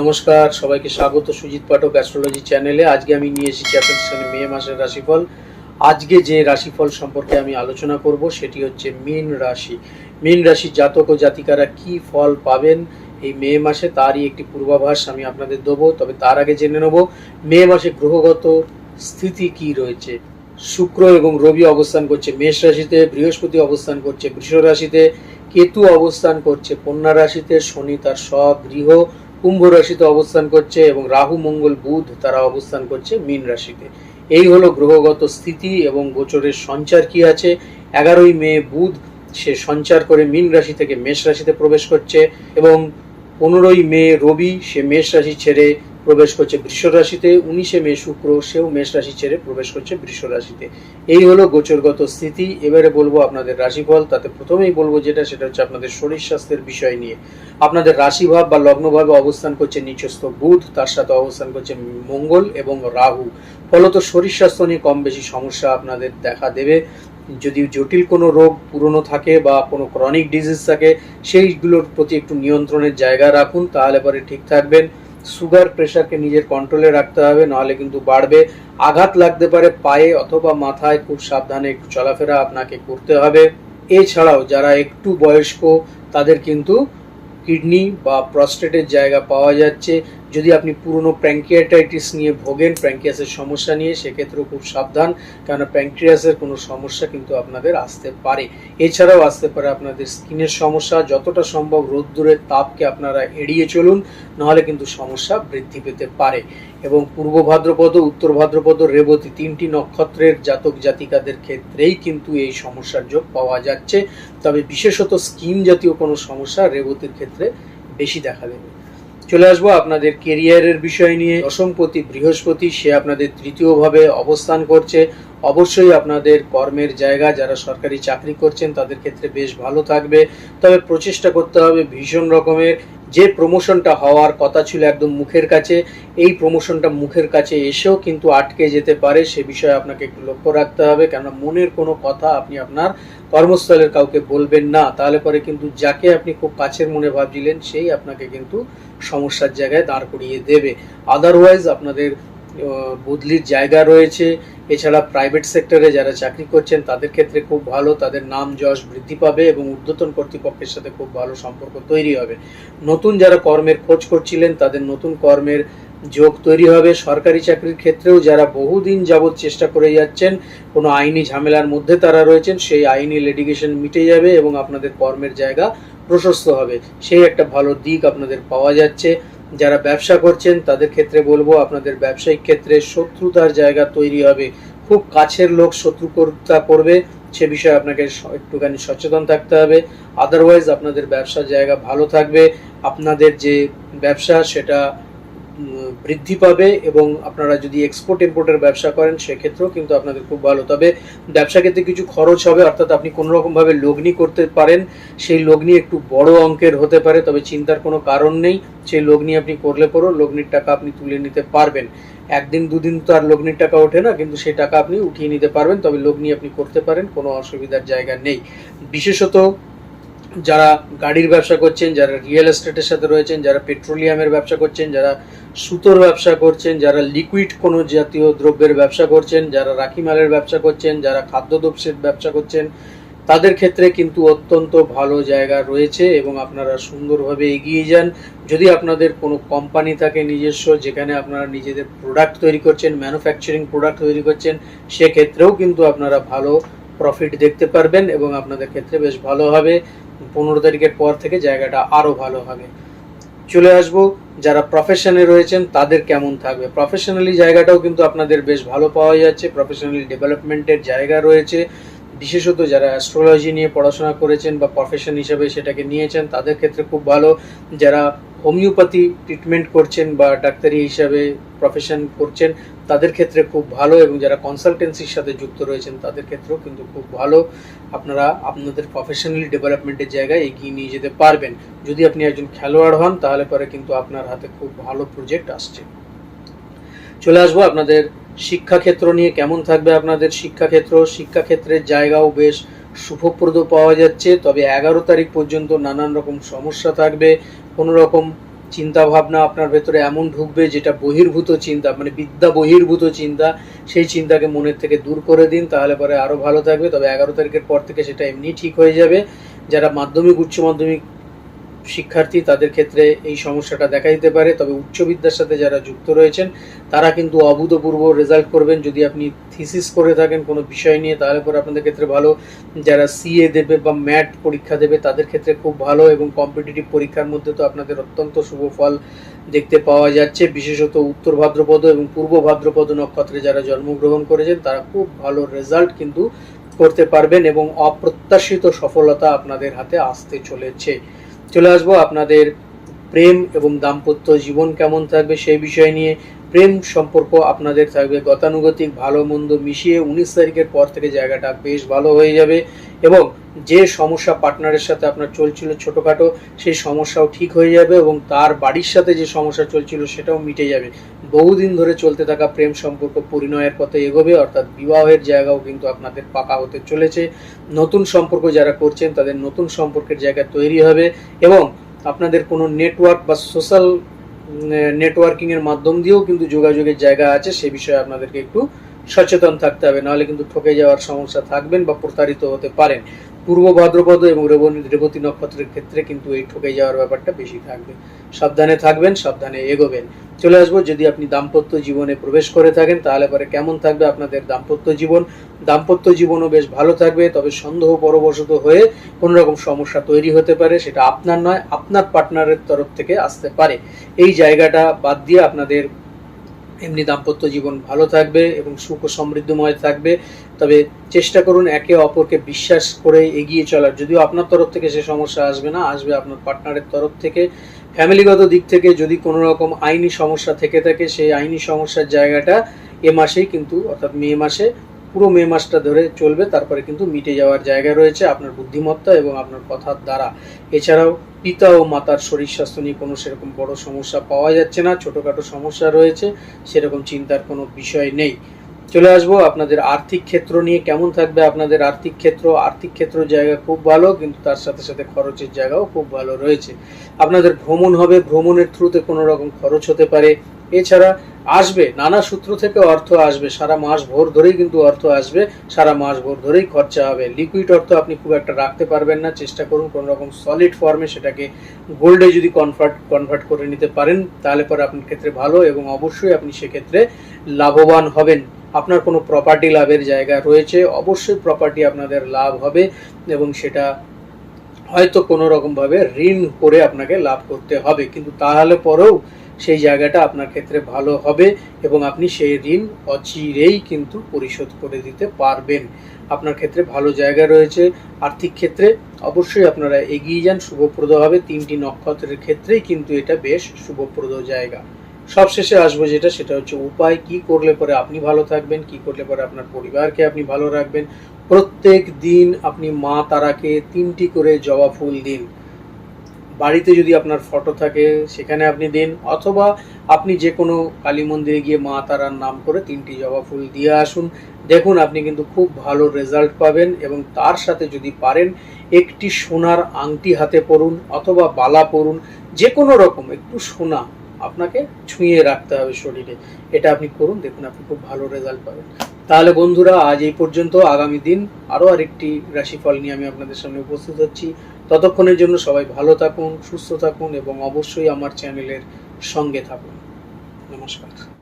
নমস্কার, সবাইকে স্বাগত সুজিত পাঠক অ্যাস্ট্রোলজি চ্যানেলে আজকে আমি নিয়ে এসেছি আপনাদের মে মাসের রাশিফল। আজকে যে রাশিফল সম্পর্কে আমি আলোচনা করব সেটি হচ্ছে মীন রাশি। মীন রাশির জাতক ও জাতিকারা কি ফল পাবেন এই মে মাসে তারই একটি পূর্বাভাস আমি আপনাদের দেবো, তবে তার আগে জেনে নেব মে মাসে গ্রহগত স্থিতি কি রয়েছে। শুক্র এবং রবি অবস্থান করছে মেষ রাশিতে, বৃহস্পতি অবস্থান করছে বৃষ রাশিতে, কেতু অবস্থান করছে কন্যা রাশিতে, শনি তার স্বগৃহ কুম্ভ রাশিতে অবস্থান করছে এবং রাহু, মঙ্গল, বুধ তারা অবস্থান করছে মীন রাশিতে। এই হলো গ্রহগত স্থিতি এবং গোচরের সঞ্চার কি আছে? এগারোই মে, বুধ, সে সঞ্চার করে মীন রাশি থেকে মেষ রাশিতে প্রবেশ করছে এবং পনেরোই মে, রবি, সে মেষ রাশি ছেড়ে প্রবেশ করছে বৃষ রাশিতে, উনিশে মে শুক্র, সেও মেষ রাশি ছেড়ে প্রবেশ করছে বৃষ রাশিতে। এই হলো গোচরগত স্থিতি। এবারে বলব আপনাদের রাশিফল, তাতে প্রথমেই বলব যেটা, সেটা হচ্ছে আপনাদের শরীর স্বাস্থ্যের বিষয় নিয়ে। আপনাদের রাশিভাব বা লগ্নভাবে অবস্থান করছে নিচস্থ বুধ, তার সাথে অবস্থান করছে মঙ্গল এবং রাহু। ফলত শরীর স্বাস্থ্য নিয়ে কম বেশি সমস্যা আপনাদের দেখা দেবে। যদি জটিল কোনো রোগ পুরনো থাকে বা কোনো ক্রনিক ডিজিজ থাকে, সেইগুলোর প্রতি একটু নিয়ন্ত্রণের জায়গা রাখুন, তাহলে পরে ঠিক থাকবেন। সুগার প্রেশারকে নিজের কন্ট্রোলে রাখতে হবে, নাহলে কিন্তু বাড়বে, আঘাত লাগতে পারে পায়ে অথবা মাথায়, খুব সাবধানে একটু চলাফেরা আপনাকে করতে হবে। এছাড়াও যারা একটু বয়স্ক, তাদের কিন্তু কিডনি বা প্রস্টেটের জায়গা পাওয়া যাচ্ছে। যদি আপনি পুরনো প্র্যাঙ্কিয়াটাইটিস নিয়ে ভোগেন প্র্যাঙ্কিয়াসের সমস্যা নিয়ে, সেক্ষেত্রেও খুব সাবধান কেন প্যাঙ্ক্রিয়াসের কোনো সমস্যা কিন্তু আপনাদের আসতে পারে। এছাড়াও আসতে পারে আপনাদের স্কিনের সমস্যা, যতটা সম্ভব রোদ্দুরের তাপকে আপনারা এড়িয়ে চলুন, নাহলে কিন্তু সমস্যা বৃদ্ধি পেতে পারে। এবং পূর্ব ভাদ্রপদ, উত্তর ভাদ্রপদ, রেবতী তিনটি নক্ষত্রের জাতক জাতিকাদের ক্ষেত্রেই কিন্তু এই সমস্যার যোগ পাওয়া যাচ্ছে। তবে বিশেষত স্কিন জাতীয় কোনো সমস্যা রেবতীর ক্ষেত্রে বেশি দেখা দেবে। চলে আসব আপনাদের কেরিয়ারের বিষয় নিয়ে। দশমপতি বৃহস্পতি সে আপনাদের তৃতীয়ভাবে অবস্থান করছে। অবশ্যই আপনাদের কর্মের জায়গা, যারা সরকারি চাকরি করছেন, তাদের ক্ষেত্রে বেশ ভালো থাকবে। তবে প্রচেষ্টা করতে হবে ভীষণ রকমের। যে প্রমোশনটা হওয়ার কথা ছিল একদম মুখের কাছে, এই প্রমোশনটা মুখের কাছে এসেও কিন্তু আটকে যেতে পারে, সে বিষয়ে আপনাকে একটু লক্ষ্য রাখতে হবে। কেননা মনের কোনো কথা আপনি আপনার কর্মস্থলের কাউকে বলবেন না। তাহলে পরে কিন্তু যাকে আপনি খুব কাছের মনে ভাবছিলেন, সেই আপনাকে কিন্তু সমস্যার জায়গায় দাঁড় করিয়ে দেবে। আদারওয়াইজ আপনাদের বদলির জায়গা রয়েছে। এছাড়া প্রাইভেট সেক্টরে যারা চাকরি করছেন, তাদের ক্ষেত্রে খুব ভালো, তাদের নাম যশ বৃদ্ধি পাবে এবং ঊর্ধ্বতন কর্তৃপক্ষের সাথে খুব ভালো সম্পর্ক তৈরি হবে। নতুন যারা কর্মের খোঁজ করছিলেন, তাদের নতুন কর্মের যোগ তৈরি হবে। সরকারি চাকরির ক্ষেত্রেও যারা বহুদিন যাবৎ চেষ্টা করে যাচ্ছেন, কোনো আইনি ঝামেলার মধ্যে তারা রয়েছেন, সেই আইনি লিটিগেশন মিটে যাবে এবং আপনাদের কর্মের জায়গা প্রশস্ত হবে। সেই একটা ভালো দিক আপনাদের পাওয়া যাচ্ছে। যারা ব্যবসা করছেন, তাদের ক্ষেত্রে বলব আপনাদের ব্যবসায়িক ক্ষেত্রে শত্রুতার জায়গা তৈরি হবে। খুব কাছের লোক শত্রুতা করবে, সে বিষয়ে আপনাকে একটুখানি সচেতন থাকতে হবে। আদারওয়াইজ আপনাদের ব্যবসার জায়গা ভালো থাকবে। আপনাদের যে ব্যবসা, সেটা বৃদ্ধি পাবে এবং আপনারা যদি এক্সপোর্ট ইম্পোর্টের ব্যবসা করেন, সেক্ষেত্রেও কিন্তু আপনাদের খুব ভালো। তবে ব্যবসা ক্ষেত্রে কিছু খরচ হবে, অর্থাৎ আপনি কোনো রকমভাবে লগ্নি করতে পারেন, সেই লগ্নি একটু বড় অঙ্কের হতে পারে, তবে চিন্তার কোনো কারণ নেই। সেই লগ্নি আপনি করলে পরও লগ্নির টাকা আপনি তুলে নিতে পারবেন। একদিন, দুদিন তো আর লগ্নির টাকা ওঠে না, কিন্তু সেই টাকা আপনি উঠিয়ে নিতে পারবেন, তবে লগ্নি আপনি করতে পারেন, কোনো অসুবিধার জায়গা নেই। বিশেষত যারা গাড়ির ব্যবসা করছেন, যারা রিয়েল এস্টেটের সাথে রয়েছেন, যারা পেট্রোলিয়ামের ব্যবসা করছেন, যারা সুতোর ব্যবসা করছেন, যারা লিকুইড কোনো জাতীয় দ্রব্যের ব্যবসা করছেন, যারা রাখি মালের ব্যবসা করছেন, যারা খাদ্যদ্রব্যের ব্যবসা করছেন, তাদের ক্ষেত্রে কিন্তু অত্যন্ত ভালো জায়গা রয়েছে এবং আপনারা সুন্দরভাবে এগিয়ে যান। যদি আপনাদের কোনো কোম্পানি থাকে নিজস্ব, যেখানে আপনারা নিজেদের প্রোডাক্ট তৈরি করছেন ম্যানুফ্যাকচারিং প্রোডাক্ট তৈরি করছেন, সেক্ষেত্রেও কিন্তু আপনারা ভালো প্রফিট দেখতে পারবেন এবং আপনাদের ক্ষেত্রে বেশ ভালো হবে। পনেরো তারিখের পর থেকে জায়গাটা আরও ভালো হবে। চলে আসব, যারা প্রফেশনে রয়েছেন, তাদের কেমন থাকবে? প্রফেশনালি জায়গাটাও কিন্তু আপনাদের বেশ ভালো পাওয়া যাচ্ছে প্রফেশনালি ডেভেলপমেন্টের জায়গা রয়েছে। বিশেষত যারা অ্যাস্ট্রোলজি নিয়ে পড়াশোনা করেছেন বা প্রফেশন হিসেবে সেটাকে নিয়েছেন, তাদের ক্ষেত্রে খুব ভালো। যারা হোমিওপ্যাথি ট্রিটমেন্ট করছেন বা ডাক্তারি হিসাবে প্রফেশন করছেন, তাদের ক্ষেত্রে খুব ভালো এবং যারা কনসালটেন্সির সাথে যুক্ত রয়েছেন, তাদের ক্ষেত্রেও কিন্তু খুব ভালো। আপনারা আপনাদের প্রফেশনালি ডেভেলপমেন্টের জায়গায় এগিয়ে নিয়ে যেতে পারবেন। যদি আপনি একজন খেলোয়াড় হন, তাহলে পরে কিন্তু আপনার হাতে খুব ভালো প্রজেক্ট আসছে। চলে আসব আপনাদের শিক্ষাক্ষেত্র নিয়ে, কেমন থাকবে আপনাদের শিক্ষাক্ষেত্র? শিক্ষাক্ষেত্রের জায়গাও বেশ শুভপ্রদ পাওয়া যাচ্ছে। তবে এগারো তারিখ পর্যন্ত নানান রকম সমস্যা থাকবে। কোনো রকম চিন্তা ভাবনা আপনার ভেতরে এমন ঢুকবে যেটা বহির্ভূত চিন্তা মানে বিদ্যা বহির্ভূত চিন্তা, সেই চিন্তাকে মনের থেকে দূর করে দিন, তাহলে পরে আরও ভালো থাকবে। তবে এগারো তারিখের পর থেকে সেটা এমনি ঠিক হয়ে যাবে। যারা মাধ্যমিক, উচ্চ মাধ্যমিক শিক্ষার্থী তাদের ক্ষেত্রে এই সমস্যাটা দেখা দিতে পারে। তবে উচ্চ বিদ্যার সাথে যারা যুক্ত রয়েছেন, তারা কিন্তু অভূতপূর্ব রেজাল্ট করবেন। যদি আপনি থিসিস করে থাকেন কোনো বিষয় নিয়ে, তাহলে পরে আপনাদের ক্ষেত্রে ভালো। যারা সিএ দেবে বা ম্যাট পরীক্ষা দেবে, তাদের ক্ষেত্রে খুব ভালো এবং কম্পিটিটিভ পরীক্ষার মধ্যে তো আপনাদের অত্যন্ত শুভ ফল দেখতে পাওয়া যাচ্ছে। বিশেষত উত্তর ভাদ্রপদ এবং পূর্ব ভাদ্রপদ নক্ষত্রে যারা জন্মগ্রহণ করেছেন, তারা খুব ভালো রেজাল্ট কিন্তু করতে পারবেন এবং অপ্রত্যাশিত সফলতা আপনাদের হাতে আসতে চলেছে। চলে আসব আপনাদের প্রেম এবং দাম্পত্য জীবন কেমন থাকবে সেই বিষয় নিয়ে। প্রেম সম্পর্ক আপনাদের থাকবে গতানুগতিক, ভালো মন্দ মিশিয়ে উনিশ তারিখের পর থেকে জায়গাটা বেশ ভালো হয়ে যাবে এবং যে সমস্যা পার্টনারের সাথে আপনার চলছিল ছোটোখাটো, সেই সমস্যাও ঠিক হয়ে যাবে এবং তার বাড়ির সাথে যে সমস্যা চলছিল সেটাও মিটে যাবে। বহুদিন ধরে চলতে থাকা প্রেম সম্পর্ক পরিণয়ের পথে এগোবে, অর্থাৎ বিবাহের জায়গাও কিন্তু আপনাদের পাকা হতে চলেছে। নতুন সম্পর্ক যারা করছেন, তাদের নতুন সম্পর্কের জায়গা তৈরি হবে এবং আপনাদের কোনো নেটওয়ার্ক বা সোশ্যাল নেটওয়ার্কিং এর মাধ্যম দিয়েও কিন্তু যোগাযোগের জায়গা আছে, সে বিষয়ে আপনাদেরকে একটু সচেতন থাকতে হবে। নাহলে কিন্তু ঠকে যাওয়ার সমস্যা থাকবেন বা প্রতারিত হতে পারেন। পূর্ব ভাদ্রপদ এবং রেবতী নক্ষত্রের ক্ষেত্রে কিন্তু এই ঠকে যাওয়ার ব্যাপারটা বেশি থাকবে। সাবধানে থাকবেন, সাবধানে এগোবেন। চলে আসব, যদি আপনি দাম্পত্য জীবনে প্রবেশ করে থাকেন, তাহলে পরে কেমন থাকবে আপনাদের দাম্পত্য জীবন? দাম্পত্য জীবনও বেশ ভালো থাকবে, তবে সন্দেহ পরবশত হয়ে কোনো রকম সমস্যা তৈরি হতে পারে, সেটা আপনার নয়, আপনার পার্টনারের তরফ থেকে আসতে পারে। এই জায়গাটা বাদ দিয়ে আপনাদের এমনি দাম্পত্য জীবন ভালো থাকবে এবং সুখ ও সমৃদ্ধময় থাকবে। তবে চেষ্টা করুন একে অপরকে বিশ্বাস করে এগিয়ে চলার। যদিও আপনার তরফ থেকে সে সমস্যা আসবে না, আসবে আপনার পার্টনারের তরফ থেকে। ফ্যামিলিগত দিক থেকে যদি কোনো রকম আইনি সমস্যা থেকে থাকে, সেই আইনি সমস্যার জায়গাটা এ মাসেই কিন্তু, অর্থাৎ মে মাসে পুরো মে মাসটা ধরে চলবে, তারপরে কিন্তু মিটে যাওয়ার জায়গা রয়েছে আপনার বুদ্ধিমত্তা এবং আপনার কথার দ্বারা। এছাড়াও পিতা ও মাতার শরীর স্বাস্থ্য নিয়ে কোনো সেরকম বড় সমস্যা পাওয়া যাচ্ছে না, ছোটোখাটো সমস্যা রয়েছে, সেরকম চিন্তার কোনো বিষয় নেই। চলে আসব আপনাদের আর্থিক ক্ষেত্র নিয়ে, কেমন থাকবে আপনাদের আর্থিক ক্ষেত্র? আর্থিক ক্ষেত্র জায়গা খুব ভালো, কিন্তু তার সাথে সাথে খরচের জায়গাও খুব ভালো রয়েছে। আপনাদের ভ্রমণ হবে, ভ্রমণের থ্রুতে কোনো রকম খরচ হতে পারে। এছাড়া আসবে, নানা সূত্র থেকে অর্থ আসবে, সারা মাস ভোর ধরেই কিন্তু অর্থ আসবে, সারা মাস ভোর ধরেই খরচা হবে। লিকুইড অর্থ আপনি খুব একটা রাখতে পারবেন না, চেষ্টা করুন কোনো রকম সলিড ফর্মে সেটাকে গোল্ডে যদি কনভার্ট কনভার্ট করে নিতে পারেন, তাহলে পরে আপনার ক্ষেত্রে ভালো এবং অবশ্যই আপনি সেক্ষেত্রে লাভবান হবেন। আপনার কোনো প্রপার্টি লাভের জায়গা রয়েছে, অবশ্যই প্রপার্টি আপনাদের লাভ হবে এবং সেটা হয়তো কোনো রকমভাবে ঋণ করে আপনাকে লাভ করতে হবে। কিন্তু তাহলে পরেও সেই জায়গাটা আপনার ক্ষেত্রে ভালো হবে এবং আপনি সেই ঋণ অচিরেই কিন্তু পরিশোধ করে দিতে পারবেন। আপনার ক্ষেত্রে ভালো জায়গা রয়েছে। আর্থিক ক্ষেত্রে অবশ্যই আপনারা এগিয়ে যান, শুভপ্রদ হবে। তিনটি নক্ষত্রের ক্ষেত্রেই কিন্তু এটা বেশ শুভপ্রদ জায়গা। সবশেষে আসব যেটা, সেটা হচ্ছে উপায়। কি করলে পরে আপনি ভালো থাকবেন, কি করলে পরে আপনার পরিবারকে আপনি ভালো রাখবেন? প্রত্যেক দিন আপনি মা তারাকে তিনটি করে জবা ফুল দিন। বাড়িতে যদি আপনার ফটো থাকে, সেখানে আপনি দিন, অথবা আপনি যে কোনো কালী মন্দিরে গিয়ে মা তারার নাম করে তিনটি জবা ফুল দিয়ে আসুন। দেখুন, আপনি কিন্তু খুব ভালো রেজাল্ট পাবেন এবং তার সাথে যদি পারেন, একটি সোনার আংটি হাতে পরুন অথবা বালা পরুন যে কোনো রকম, একটু সোনা। আপনাকে ছুঁয়ে রাখতে হবে শরীরে। এটা আপনি করুন, দেখুন আপনি খুব ভালো রেজাল্ট পাবেন। তাহলে বন্ধুরা, আজ এই পর্যন্ত। আগামী দিন আরও আরেকটি রাশিফল নিয়ে আমি আপনাদের সামনে উপস্থিত হচ্ছি। ততক্ষণের জন্য সবাই ভালো থাকুন, সুস্থ থাকুন এবং অবশ্যই আমার চ্যানেলের সঙ্গে থাকুন। নমস্কার।